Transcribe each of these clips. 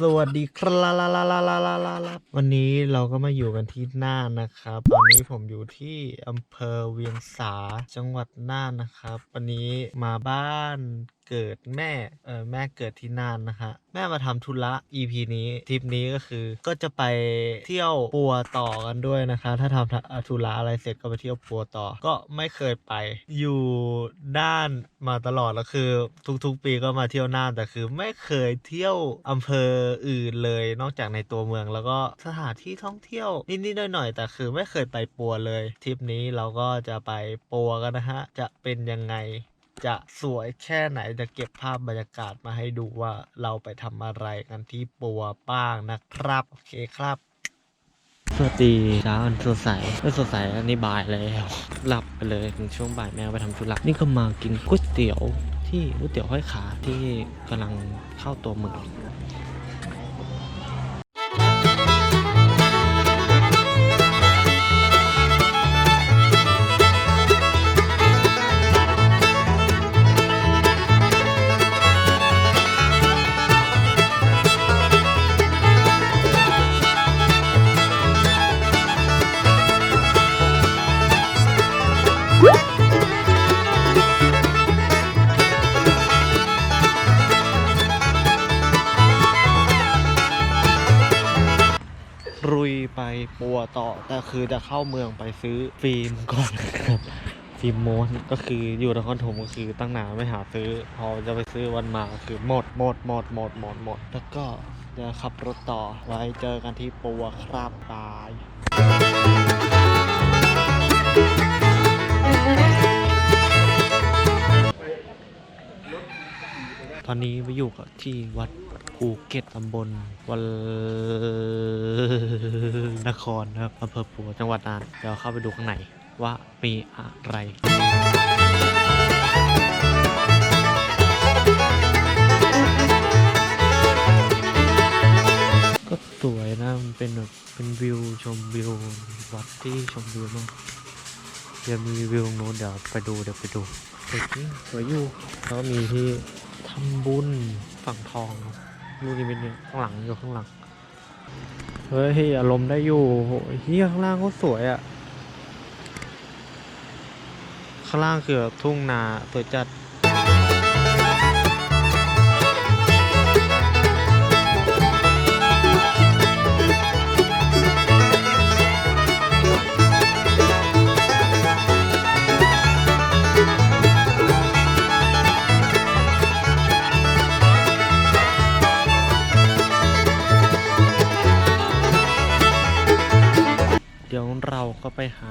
สวัสดีครับวันนี้เราก็มาอยู่กันที่น่านนะครับ ตอนนี้ผมอยู่ที่อำเภอเวียงสาจังหวัดน่านนะครับ วันนี้มาบ้านเกิดแม่เออแม่เกิดที่น่านนะฮะ แม่มาทำธุระ EP นี้ทริปนี้ก็คือ ก็จะไปเที่ยวปัวต่อกันด้วยนะคะ ถ้าทำธุระอะไรเสร็จก็ไปเที่ยวปัวต่อ ก็ไม่เคยไปอยู่ด้านมาตลอดแล้วคือ ทุกๆ ปีก็มาเที่ยวน่านแต่คือไม่เคยเที่ยวอำเภออื่นเลยนอกจากในตัวเมือง แล้วก็สถานที่ท่องเที่ยวนิดๆหน่อยๆแต่คือไม่เคยไปปัวเลยทริปนี้เราก็จะไปปัวกันนะฮะจะเป็นยังไง จะสวยแค่ไหนจะเก็บภาพบรรยากาศมาให้ดูว่าเราไปทำอะไรกันที่ปัวบ้างนะครับ โอเคครับสวัสดีเช้าอันสดใสไม่สดใสอันนี้บ่ายแล้วหลับไปเลยถึงช่วงบ่ายแม่ไปทำธุระนี่ก็มากินก๋วยเตี๋ยวที่ก๋วยเตี๋ยวห้อยขาที่กำลังเข้าตัวเมือง ปัวต่อ แต่คือจะเข้าเมืองไปซื้อฟิล์มก่อนครับฟิล์มโม้วนก็คืออยู่นครถมก็คือตั้งนานไม่หาซื้อ พอจะไปซื้อวันมาคือหมดหมดหมดหมดหมดหมด แล้วก็จะขับรถต่อไว้เจอกันที่ปัวครับบายตอนนี้ไปอยู่กับที่วัด ภูเก็ตตำบลวันนครนะครับอำเภอปัวจังหวัดน่าน เดี๋ยวเข้าไปดูข้างในว่ามีอะไรก็สวยนะมันเป็นแบบเป็นวิวชมวิววัดที่ชมวิวมากเดี๋ยวมีวิวตรงนู้นเดี๋ยวไปดูเดี๋ยวไปดูสวยจริงสวยอยู่แล้วก็มีที่ทำบุญฝั่งทอง ลูกนิมิตเนี่ข้างหลังอยู่ข้างหลัง เฮ้ยอารมณ์ได้อยู่โหเฮียข้างล่างก็สวยอะ่ะ ข้างล่างคือทุ่งนาสวยจัด ก็ไปหา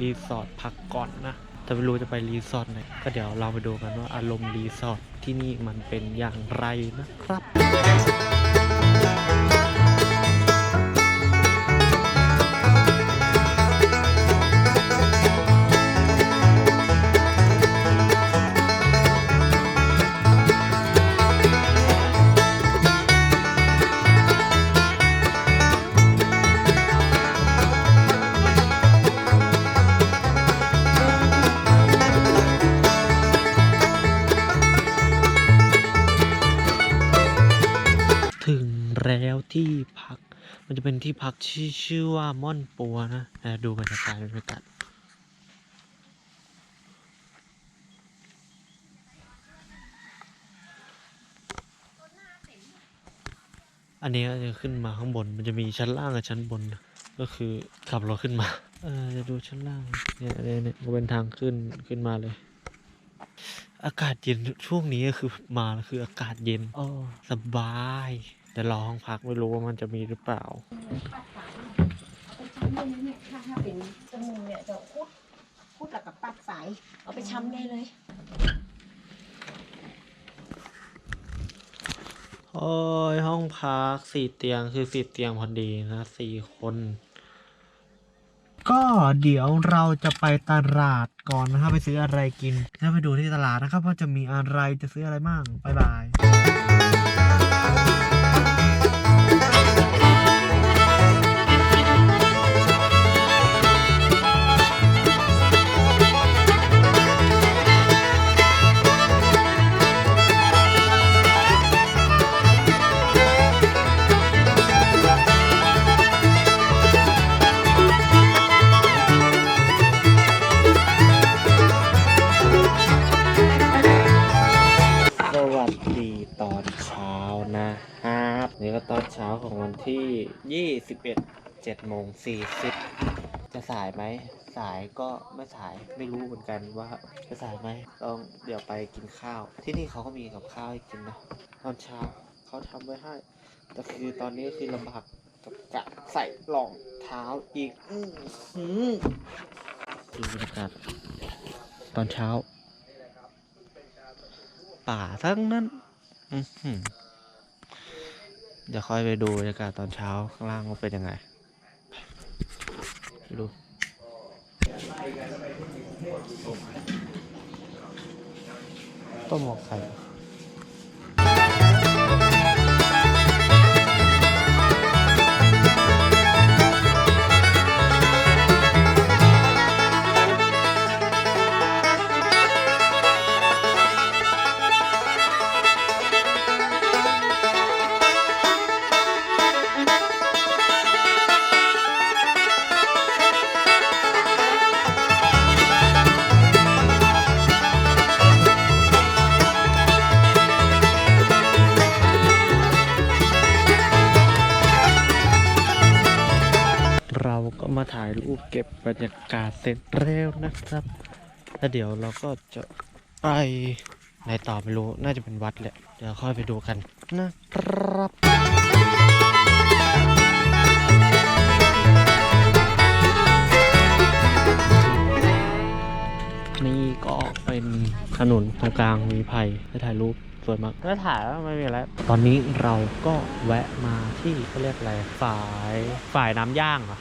รีสอร์ทพักก่อนนะแต่ไม่รู้จะไปรีสอร์ทไหนก็เดี๋ยวเราไปดูกันว่าอารมณ์รีสอร์ทที่นี่มันเป็นอย่างไรนะครับ ที่พักที่ชื่อว่าม่อนปัวนะเดี๋ยวดูบรรยากาศบรรยากาศอันนี้ก็จะขึ้นมาข้างบน มันจะมีชั้นล่างกับชั้นบนนะก็คือขับรถขึ้นมา เออจะดูชั้นล่างเนี่ยเนี่ยเนี่ยก็เป็นทางขึ้นขึ้นมาเลย อากาศเย็นช่วงนี้ก็คือมาแล้วคืออากาศเย็นโอ้สบาย แต่รอห้องพักไม่รู้ว่ามันจะมีหรือเปล่าช้ำได้เลยเนี่ยถ้าถ้าเป็นจมูกเนี่ยจะคุดคุดแล้วกับปัดสาย เอาไปช้ำได้เลยโอ้ยห้องพักสี่เตียงคือสี่เตียงพอดีนะสี่คน ก็เดี๋ยวเราจะไปตลาดก่อนนะครับไปซื้ออะไรกินจะไปดูที่ตลาดนะครับว่าจะมีอะไรจะซื้ออะไรบ้างบ๊ายบาย ที่21 7โมง40จะสายไหม สายก็ไม่สายไม่รู้เหมือนกันว่าจะสายไหมต้องเดี๋ยวไปกินข้าว ที่นี่เขาก็มีกับข้าวให้กินนะตอนเช้าเขาทำไว้ให้ แต่คือตอนนี้คือลำบากกับการใส่รองเท้าอีกอือหือดูบรรยากาศตอนเช้า ป่าทั้งนั้น อื้อหือ เดี๋ยวค่อยไปดูบรรยากาศตอนเช้าข้างล่างว่าเป็นยังไงไปดูต้มหมกไข่ รูปเก็บบรรยากาศเสร็จแล้วนะครับ แล้วเดี๋ยวเราก็จะไปไหนต่อไม่รู้ น่าจะเป็นวัดแหละ เดี๋ยวค่อยไปดูกันนะครับนี่ก็เป็นถนนตรงกลางมีไผ่ให้ถ่ายรูปสวยมากไม่ถ่ายแล้วไม่มีอะไร ตอนนี้เราก็แวะมาที่เขาเรียกอะไร ฝ่าย ฝ่ายน้ำย่างเหรอ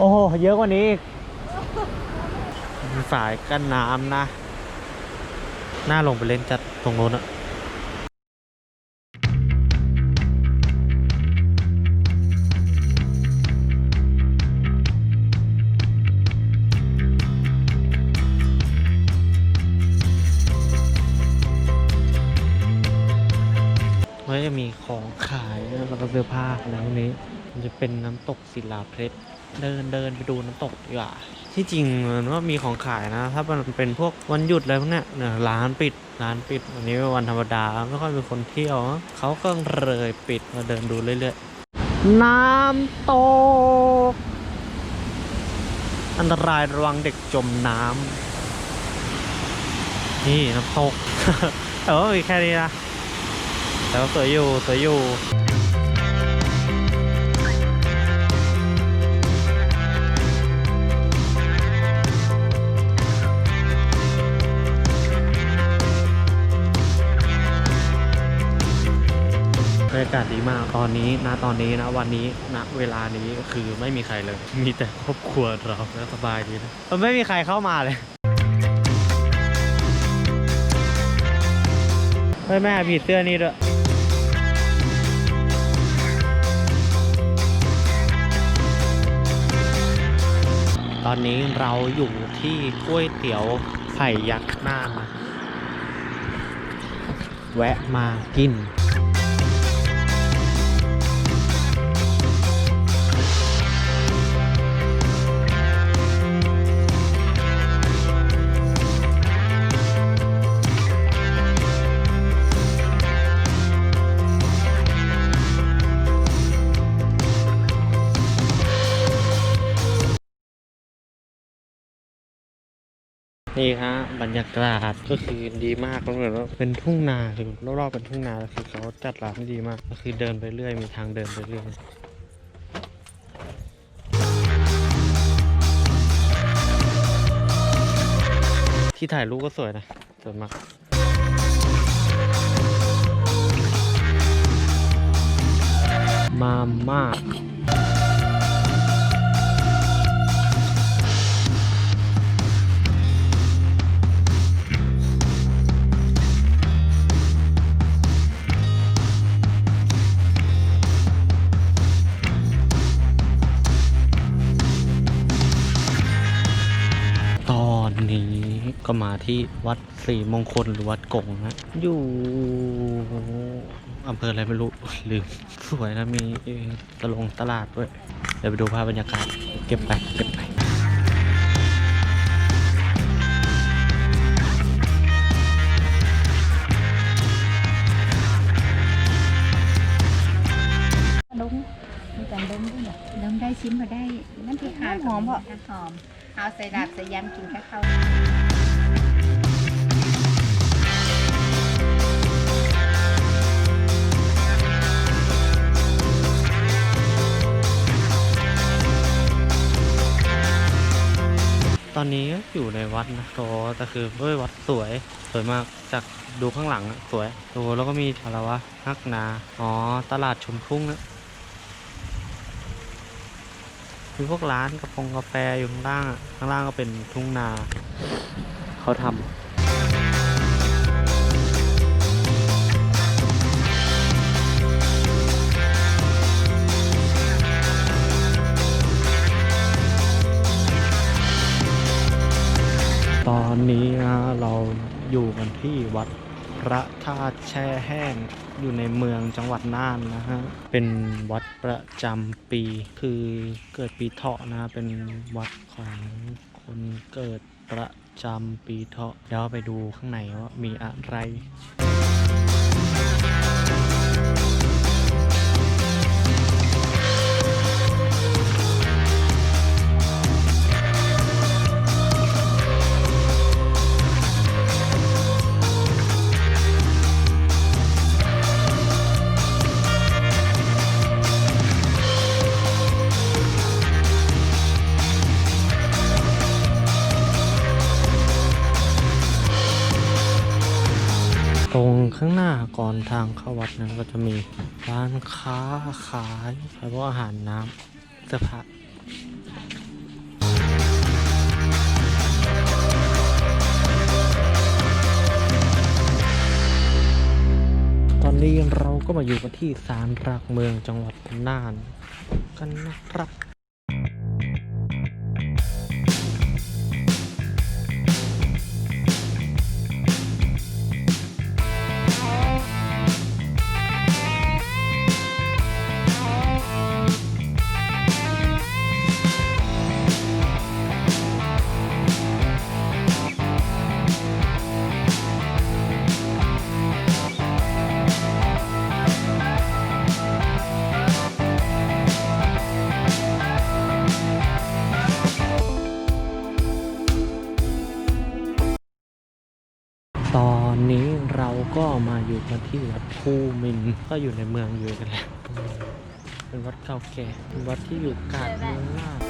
โอ้โห เยอะกว่านี้อีกมีฝายกั้นน้ำนะ น่าลงไปเล่นจัดตรงโน้นอะมันจะมีของขายแล้วก็เสื้อผ้าอะไรพวกนี้ มันจะเป็นน้ำตกศิลาเพชร เดินเดินไปดูน้ำตกดีกว่าที่จริงมันว่ามีของขายนะ ถ้ามันเป็นพวกวันหยุดอะไรพวกเนี้ยเนี่ยร้านปิดร้านปิดวันนี้เป็นวันธรรมดาไม่ค่อยมีคนเที่ยวเขาก็เลยปิดมาเดินดูเรื่อยๆน้ำตก อันตรายระวังเด็กจมน้ำนี่น้ำตกแต่ว่ามีแค่นี้นะแต่ว่าสวยอยู่สวยอยู่ บรรยากาศดีมากตอนนี้นะตอนนี้นะวันนี้ณเวลานี้คือไม่มีใครเลย มีแต่ครอบครัวเราแล้วสบายดีนะไม่มีใครเข้ามาเลยเฮ้ยแม่ผีเสื้อนี่ด้วยตอนนี้เราอยู่ที่ก๋วยเตี๋ยวไข่ยักษ์หน้านะแวะมากิน นี่ฮะบบรรยากาศก็คือดีมากเหมือนว่าเป็นทุ่งนาคือรอบๆเป็นทุ่งนาแล้วคือเขาจัดร้านดีมาก ก็คือเดินไปเรื่อยมีทางเดินไปเรื่อยที่ถ่ายรูปก็สวยนะสวยมากมาม่าันนี้ก็มาที่วัดสี่มงคลหรือวัดกงนะ อยู่อำเภออะไรไม่รู้ ลืม สวยนะ มีตลงตลาดด้วย เดี๋ยวไปดูภาพบรรยากาศ เก็บไป เก็บไปดมมีการดมด้วยเหรอดมได้ชิมมาได้นั่นที่หาหอมเหรอหอม เอาใส่ดาบใส่ยำกินกับข้าวตอนนี้ก็อยู่ในวัดนะโตแต่คือเฮ้ยวัดสวย สวยมากจากดูข้างหลังอะสวยโอ้แล้วก็มีอะไรวะนักนา อ๋อ ตลาดชมทุ่งนะ มีพวกร้านกาแฟกาแฟอยู่ข้างล่างอะข้างล่างก็เป็นทุ่งนา เขาทำตอนนี้นะเราอยู่กันที่วัดพระธาตุแช่แห้ง อยู่ในเมืองจังหวัดน่านนะฮะ เป็นวัดประจำปีคือเกิดปีเถาะนะ เป็นวัดของคนเกิดประจำปีเถาะเดี๋ยวไปดูข้างในว่ามีอะไร ตรงข้างหน้าก่อนทางเข้าวัดนั้นก็จะมีร้านค้าขายขายพวกอาหารน้ำเสื้อผ้าตอนนี้เราก็มาอยู่กันที่ศาลหลักเมืองจังหวัดน่านกันนะครับ อนนี้เราก็มาอยู่กันที่วัดภูมินก็อยู่ในเมืองอยู่กันแหละเป็นวัดเก่าแก่เป็นวัดที่อยู่กลางเมืองมาก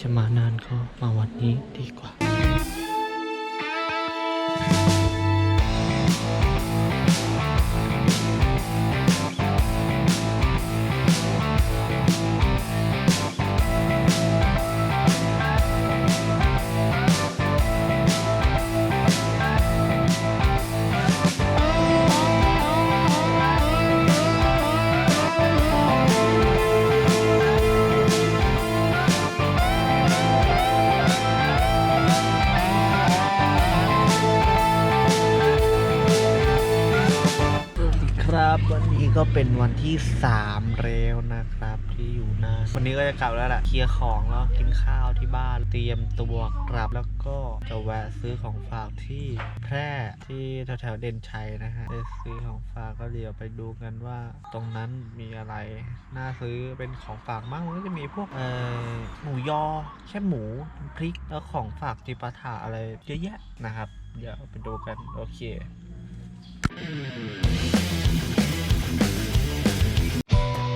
จะมานานก็มาวันนี้ดีกว่า วันที่3แล้วนะครับที่อยู่นาวันนี้ก็จะกลับแล้วแหละเคลียร์ของแล้วกินข้าวที่บ้านเตรียมตัวกลับแล้วก็จะแวะซื้อของฝากที่แพร่ที่แถวๆเด่นชัยนะฮะไปซื้อของฝากก็เดี๋ยวไปดูกันว่าตรงนั้นมีอะไรน่าซื้อเป็นของฝากมากมันก็จะมีพวกเอ่อหมูยอแค่หมูพริกแล้วของฝากจิปาถะอะไรเยอะแยะนะครับ เดี๋ยวไปดูกันโอเค Thank you.